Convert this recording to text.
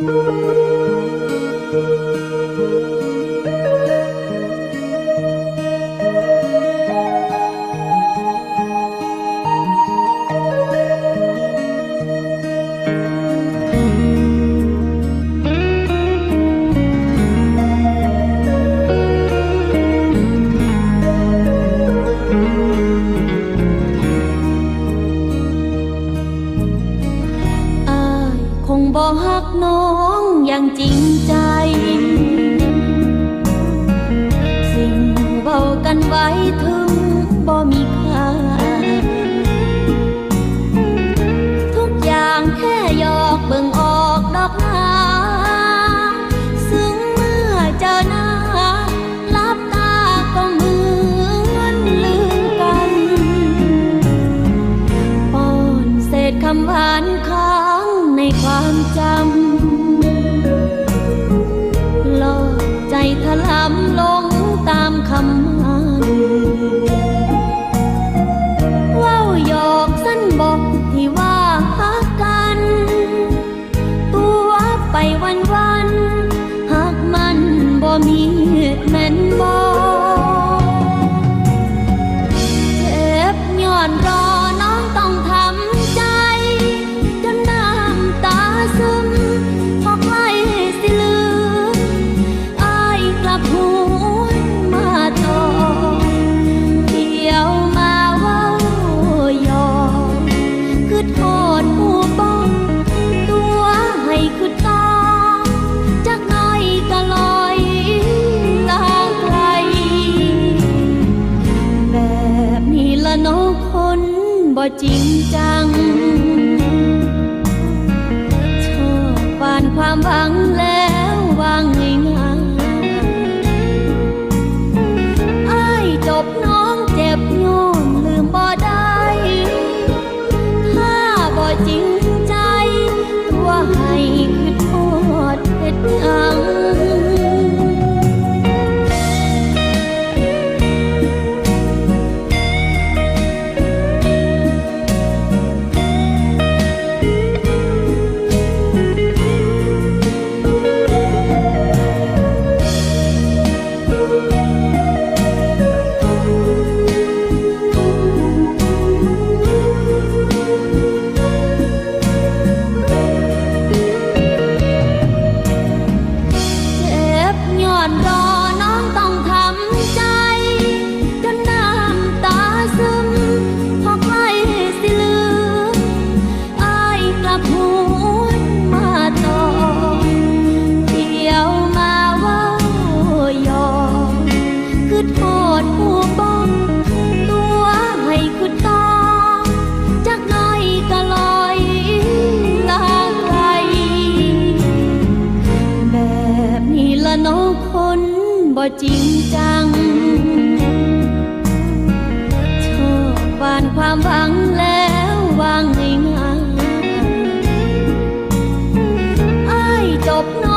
Thank you. หักน้องอย่างจริงใจ สิ่งเบากันไว้เธ บ่จริงจัง ชอบปานความหวังและ Đó. น้อคนบ่จริงจัง ชอบหวานความหวังแล้ววางง่ายๆอ้ายจบน